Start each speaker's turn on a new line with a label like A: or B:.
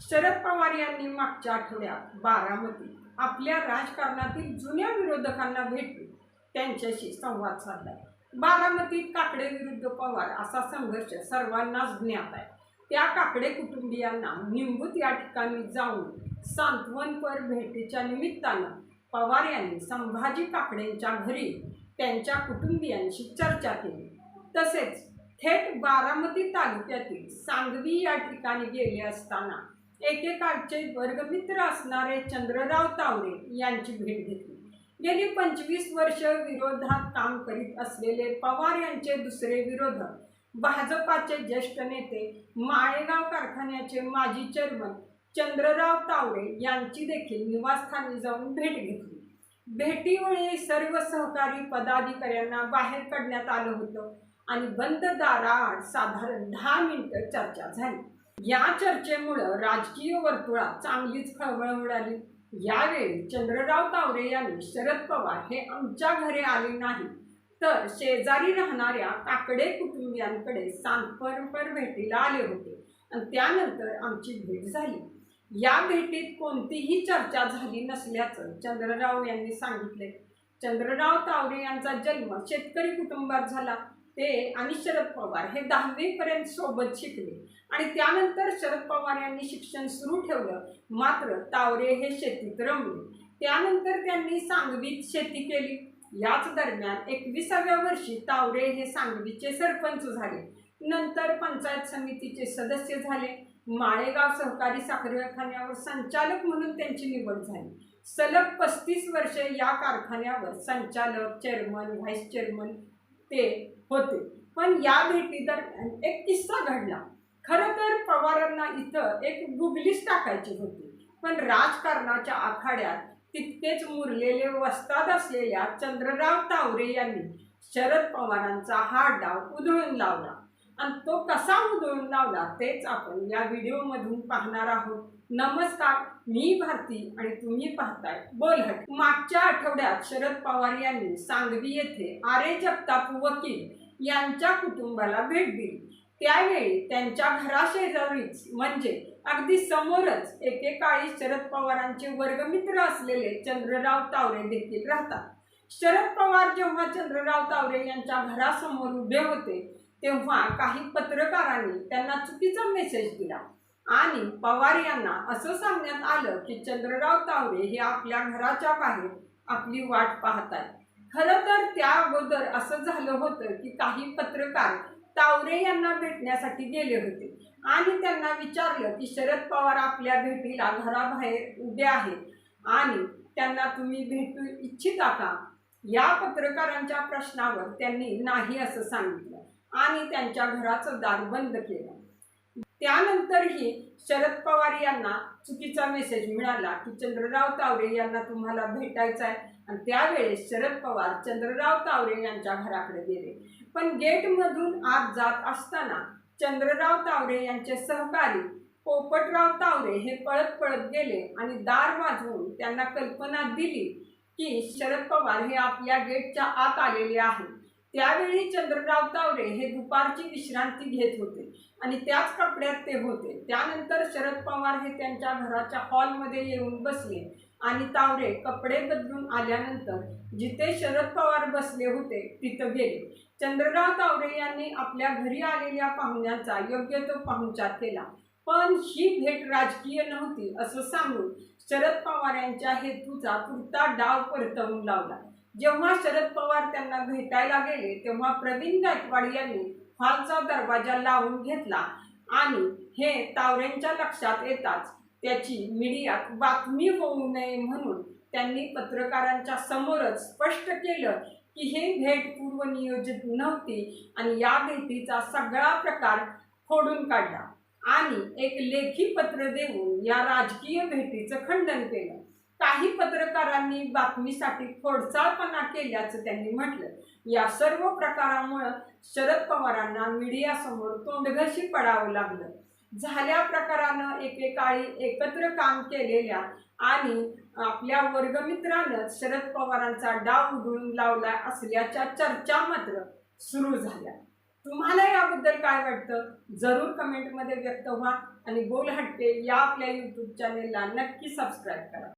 A: शरद पवार यांनी मागच्या आठवड्यात बारामती आपल्या राजकारणातील जुन्या विरोधकांना भेटून त्यांच्याशी संवाद साधला. बारामतीत काकडे विरुद्ध पवार असा संघर्ष सर्वांनाच ज्ञात आहे. त्या काकडे कुटुंबियांना निंबूत या ठिकाणी जाऊन सांत्वनपर भेटीच्या निमित्तानं पवार यांनी संभाजी काकडेंच्या घरी त्यांच्या कुटुंबियांशी चर्चा केली. तसेच थेट बारामती तालुक्यातील सांगवी या ठिकाणी गेले असताना एकेकाळचे वर्गमित्र असणारे चंद्रराव तावरे यांची भेट घेतली. गेली पंचवीस वर्ष विरोधात काम करीत असलेले पवार यांचे दुसरे विरोधक भाजपाचे ज्येष्ठ नेते माळेगाव कारखान्याचे माजी चेअरमन चंद्रराव तावरे यांची देखील निवासस्थानी जाऊन भेट घेतली. भेटीवेळी सर्व सहकारी पदाधिकाऱ्यांना बाहेर काढण्यात आलं होतं आणि बंद दाराआड साधारण दहा मिनिटं चर्चा झाली. या चर्चेमुळं राजकीय वर्तुळात चांगलीच खळबळ उडाली. यावेळी चंद्रराव तावरे यांनी शरद पवार हे आमच्या घरी आले नाही तर शेजारी राहणाऱ्या काकडे कुटुंबियांकडे सांतपरपर भेटीला आले होते आणि त्यानंतर आमची भेट झाली. या भेटीत कोणतीही चर्चा झाली नसल्याचं चंद्रराव यांनी सांगितले. चंद्रराव तावरे यांचा जन्म शेतकरी कुटुंबात झाला. ते आणि शरद पवार हे दहावीपर्यंत सोबत शिकले. आणि त्यानंतर शरद पवार यांनी शिक्षण सुरू ठेवलं. मात्र तावरे हे शेतीत रमले. त्यानंतर त्यांनी सांगवीत शेती केली. याच दरम्यान एकविसाव्या वर्षी तावरे हे सांगवीचे सरपंच झाले. नंतर पंचायत समितीचे सदस्य झाले. माळेगाव सहकारी साखर कारखान्यावर संचालक म्हणून त्यांची निवड झाली. सलग पस्तीस वर्षे या कारखान्यावर संचालक चेअरमन व्हाईस चेअरमन ते होते. पण या भेटी दरम्यान एक किस्सा घडला. खरं तर पवारांना इथं एक गुगलीच टाकायची होती. पण राजकारणाच्या आखाड्यात तितकेच मुरलेले वस्ताद असलेल्या चंद्रराव तावरे यांनी शरद पवारांचा हा डाव उधळून लावला. आणि तो कसा उधळून लावला तेच आपण या व्हिडिओमधून पाहणार आहोत. नमस्कार मी भारती आणि तुम्ही पाहताय बोलहट मागच्या आठवड्यात शरद पवार यांनी सांगवी येथे आरे जगताप वकील यांच्या कुटुंबाला भेट दिली. त्यावेळी त्यांच्या घराशेजारीच म्हणजे अगदी समोरच एकेकाळी शरद पवारांचे वर्गमित्र असलेले चंद्रराव तावरे देखील राहतात. शरद पवार जेव्हा चंद्रराव तावरे यांच्या घरासमोर उभे होते तेव्हा काही पत्रकारांनी त्यांना चुकीचा मेसेज दिला. आणि पवार यांना असं सांगण्यात आलं की चंद्रराव तावरे हे आपल्या घराच्या बाहेर आपली वाट पाहत आहेत खरं तर त्या अगोदर असं झालं होतं की काही पत्रकार तावरे यांना भेटण्यासाठी गेले होते. आणि त्यांना विचारलं की शरद पवार आपल्या भेटीला घराबाहेर उभे आहेत आणि त्यांना तुम्ही भेटू इच्छिता का? या पत्रकारांच्या प्रश्नावर त्यांनी नाही असं सांगितलं. आणि त्यांच्या घराचं दार बंद केलं. त्यानंतरही शरद पवार यांना चुकीचा मेसेज मिळाला की चंद्रराव तावरे यांना तुम्हाला भेटायचं आहे. आणि त्यावेळेस शरद पवार चंद्रराव तावरे यांच्या घराकडे गेले. पण गेटमधून आत जात असताना चंद्रराव तावरे यांचे सहकारी पोपटराव तावरे हे पळत पळत गेले आणि दार वाजवून त्यांना कल्पना दिली की शरद पवार हे आपल्या गेटच्या आत आलेले आहेत. त्यावेळी चंद्रराव तावरे हे दुपारची विश्रांती घेत होते आणि त्याच कपड्यात ते होते. त्यानंतर शरद पवार हे त्यांच्या घराच्या हॉलमध्ये येऊन बसले आणि तावरे कपडे बदलून आल्यानंतर जिथे शरद पवार बसले होते तिथं गेले. चंद्रराव तावरे यांनी आपल्या घरी आलेल्या पाहुण्यांचा योग्य तो पाहुणचार केला. पण ही भेट राजकीय नव्हती असं सांगून शरद पवार यांच्या हेतूचा पुरता डाव परतवून लावला. जेव्हा शरद पवार त्यांना भेटायला गेले तेव्हा प्रवीण गायकवाड यांनी हॉलचा दरवाजा लावून घेतला आणि हे तावरेंच्या लक्षात येताच त्याची मीडियात बातमी होऊ नये म्हणून त्यांनी पत्रकारांच्या समोरच स्पष्ट केलं की हे भेट पूर्वनियोजित नव्हती आणि या भेटीचा सगळा प्रकार फोडून काढला आणि एक लेखी पत्र देऊन या राजकीय भेटीचं खंडन केलं. काही पत्रकारांनी बातमीसाठी खोडसाळपणा केल्याचं त्यांनी म्हटलं. या सर्व प्रकारामुळं शरद पवारांना मीडियासमोर तोंडघशी पडावं लागलं. झाल्या प्रकारानं एकेकाळी एकत्र काम केलेल्या आणि आपल्या वर्गमित्रानं शरद पवारांचा डाव उधळून लावला असल्याच्या चर्चा मात्र सुरू झाल्या. तुम्हाला याबद्दल काय वाटतं? जरूर कमेंटमध्ये व्यक्त व्हा आणि गोल हटके या आपल्या यूट्यूब चॅनेलला नक्की सबस्क्राईब करा.